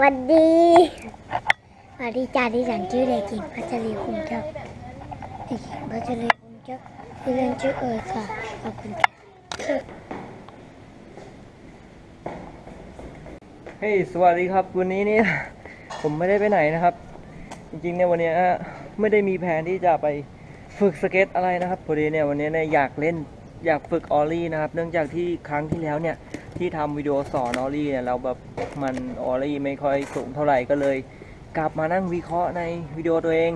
วัสดีสวัสดีจ้าที่ฉันชื่อเด็กหญิงพัชรีคุณเจ้าเด็กหญิงพัชรีคุณเจ้าที่อเล่นชื่อเอ๋ยค่ะขอบคุณค่ะเฮ้ยสวัสดีครับ วันนี้เนี่ยผมไม่ได้ไปไหนนะครับ จริงๆเนี่ยวันนี้ไม่ได้มีแผนที่จะไปฝึกสเก็ตอะไรนะครับพอดีเนี่ยวันนี้เนี่ยอยากเล่นอยากฝึกออลลี่นะครับ เนื่องจากที่ครั้งที่แล้วเนี่ย ที่ทำวิดีโอสอนออลลี่เนี่ยเราแบบมันออลลี่ไม่ค่อยสูงเท่าไหร่ก็เลย กลับมานั่งวิเคราะห์ในวิดีโอตัวเอง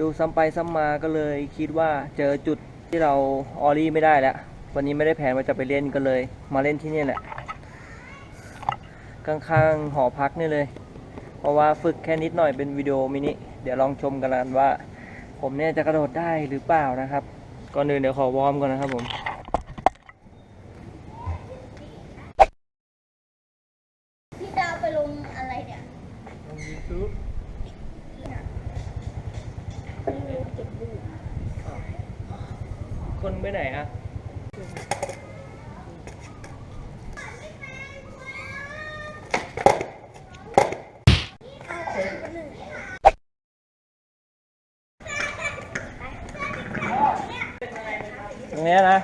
ดูซ้ำไปซ้ำมาก็เลยคิดว่าเจอจุดที่เราออลลี่ไม่ได้แล้ววันนี้ไม่ได้แผนว่าจะไปเล่นก็เลย มาเล่นที่นี่แหละข้างๆหอพักนี่เลย เพราะว่าฝึกแค่นิดหน่อยเป็นวิดีโอมินิเดี๋ยวลองชมกันว่า ผมเนี่ยจะกระโดดได้หรือเปล่านะครับ ก่อนอื่นเดี๋ยวขอวอร์มก่อนนะครับผม พี่ดาวไปลงอะไรเนี่ย คน ไปไหนอะตรงเนี้ยนะ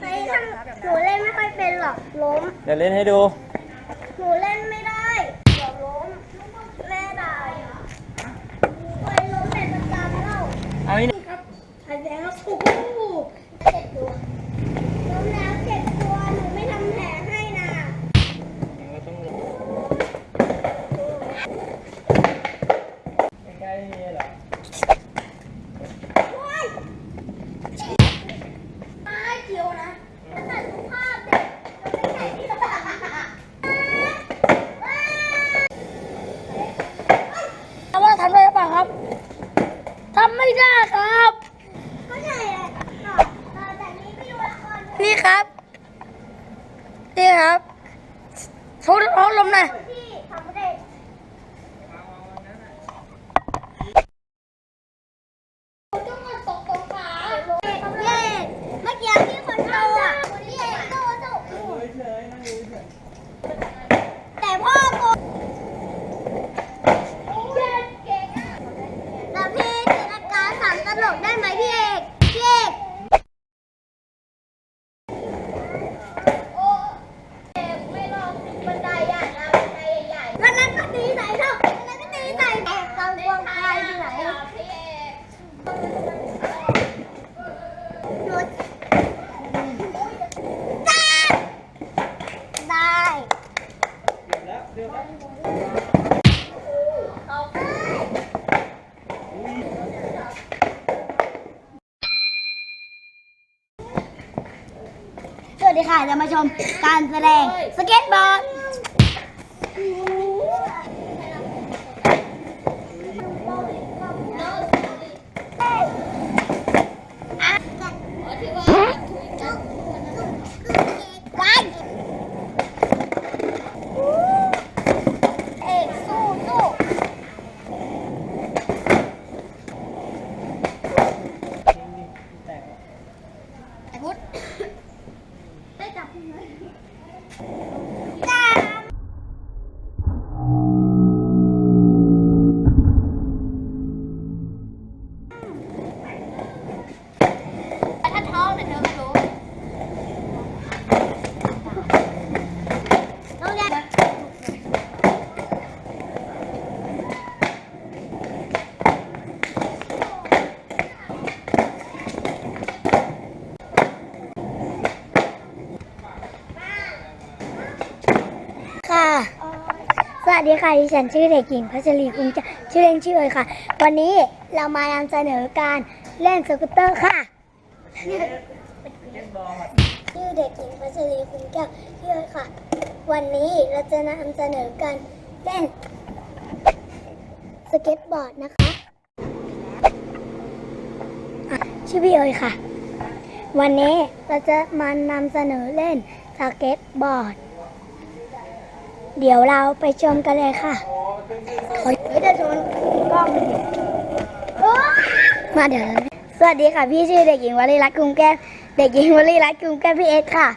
ไปทำหนูเล่นไม่ค่อยเป็นหรอกล้ม เดี๋ยวเล่นให้ดู หนูเล่นไม่ได้เดี๋ยวล้มแม่ด่าเคยล้มเป็นประจำแล้ว เอาอีกไอ้แดงแล้วโอ้โหเจ็บตัวล้มแล้วเจ็บตัวหนูไม่ทำแผลให้นะ ก็ต้องใกล้ๆนี่เหรอ โอ๊ยมาเกี่ยวนะถ้าตัดสุภาพเด็กเราไม่ใช่ที่ตา ถามว่าทำได้หรือเปล่า ครับทำไม่ได้ครับนี่ครับ นี่ครับโชว์ร้องลมหน่อย ที่ทำไม่ได้ต้องมาตกตรงขาเย่เมื่อกี้ที่คนโตอะเย่โตโตแต่พ่อโกเย่เก่งอะแล้วพี่จินตนาการสามตลกได้ไหมพี่เอกพี่เอกโอ้เอกไม่ลองบันไดใหญ่นะบันไดใหญ่วันนั้นก็ตีใส่เท่าวันนั้นก็ตีใส่เอกกลางกวางไทยที่ไหนพี่เอกหยุดได้ สวัสดีค่ะ จะมาชมการแสดงสเก็ตบอร์ด Oh. สวัสดีค่ะดิฉันชื่อเด็กหญิงพัชรีคุงจะชื่อเล่นชื่อเอ๋ยค่ะ วันนี้เรามานำเสนอการเล่นสกูตเตอร์ค่ะชื่อเด็กหญิงพัชรีคุณแก้วชื่อเอ๋ยค่ะ วันนี้เราจะนำเสนอการเล่นสเก็ตบอร์ดนะคะะชื่อพี่เอ๋ยค่ะ วันนี้เราจะมานำเสนอเล่นสเก็ตบอร์ด เดี๋ยวเราไปชมกันเลยค่ะขอไม่ได้ชมกล้องมาเดี๋ยวสวัสดีค่ะ พี่ชื่อเด็กหญิงวลีรัตน์กุมแก้วเด็กหญิงวลีรัตน์กุมแก้วพี่เอสค่ะ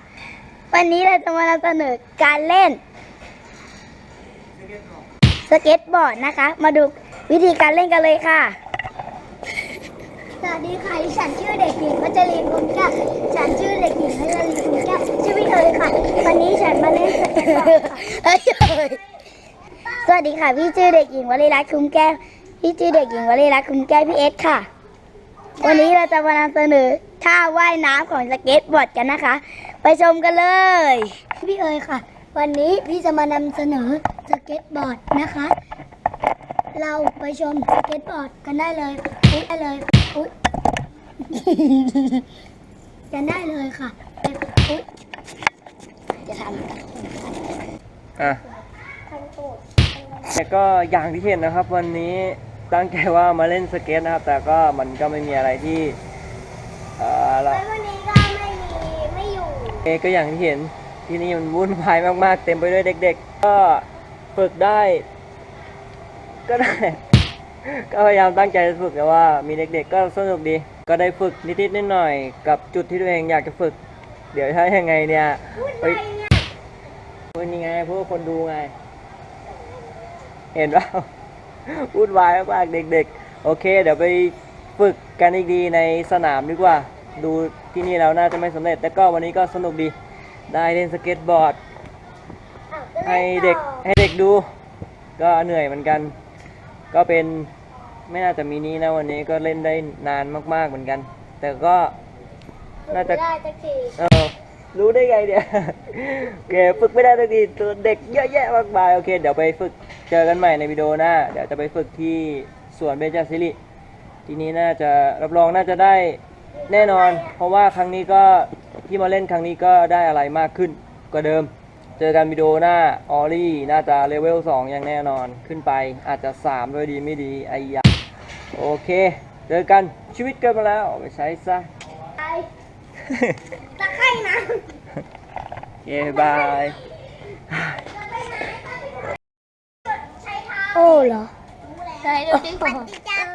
วันนี้เราจะมานำเสนอการเล่น สเก็ตบอร์ดนะคะ มาดูวิธีการเล่นกันเลยค่ะ วัสดีค่ะฉันชื่อเด็กหญิงพัชรีกุลแก้วฉันชื่อเด็กหญิงพัชรีกุลแก้วชื่อพี่เอ๋ยค่ะ วันนี้ฉันมาเล่นสเก็ตบอร์ดค่ะสวัสดีค่ะ พี่ชื่อเด็กหญิงวลีรัตน์คุ้มแก้ว พี่ชื่อเด็กหญิงวลีรัตน์คุ้มแก้วพี่เอสค่ะ วันนี้เราจะมานำเสนอท่าว่ายน้ำของสเก็ตบอร์ดกันนะคะ ไปชมกันเลย พี่เอ๋ยค่ะ วันนี้พี่จะมานำเสนอสเก็ตบอร์ดนะคะ เราไปชมสเก็ตบอร์ดกันได้เลยอุ๊ยได้เลยอุ๊ยกันได้เลยค่ะอุ๊ยจะทำอะทำตูดแต่ก็อย่างที่เห็นนะครับ วันนี้ตั้งใจว่ามาเล่นสเก็ตนะครับ แต่ก็มันก็ไม่มีอะไรที่เอ่อละวันนี้ก็ไม่มีไม่อยู่เอก็อย่างที่เห็นที่นี่มันวุ่นวายมากๆ เต็มไปด้วยเด็ก ๆ ก็ฝึกได้ ก็ได้ ก็พยายามตั้งใจจะฝึกแต่ว่ามีเด็กๆก็สนุกดี ก็ได้ฝึกนิดๆหน่อยๆกับจุดที่ตัวเองอยากจะฝึก เดี๋ยวถ้ายังไงเนี่ยเฮ้ยพูดยังไงพวกคนดูไง เห็นเปล่าวุ่นวายมากๆเด็กๆ โอเค เดี๋ยวไปฝึกกันอีกดีในสนามดีกว่า ดูที่นี่แล้วน่าจะไม่สำเร็จ แต่ก็วันนี้ก็สนุกดี ได้เล่นสเก็ตบอร์ด ให้เด็กให้เด็กดู ก็เหนื่อยเหมือนกัน ก็เป็น ไม่น่าจะมีนี้นะวันนี้ก็เล่นได้นานมาก ๆเหมือนกัน แต่ก็น่าจะได้สักทีเออรู้ได้ไงเนี่ย โอเคฝึกไม่ได้สักทีตัวเด็กเยอะแยะมากมายโอเค เดี๋ยวไปฝึกเจอกันใหม่ในวิดีโอหน้า เดี๋ยวจะไปฝึกที่สวนเบญจศิริ ทีนี้น่าจะรับรองน่าจะได้แน่นอน เพราะว่าครั้งนี้ก็ที่มาเล่นครั้งนี้ก็ได้อะไรมากขึ้นกว่าเดิม เจอกันวิดีโอหน้าออลี่น่าจะเลเวล2อย่างแน่นอนขึ้นไปอาจจะ 3 ด้วยดีไม่ดีไอ้ยา โอเคเจอกันชีวิตเกินมาแล้วเอาไปใช้ซะ ไปตะไคร่น้เย้บายำโอ้เหรอใช่ดูดิจับ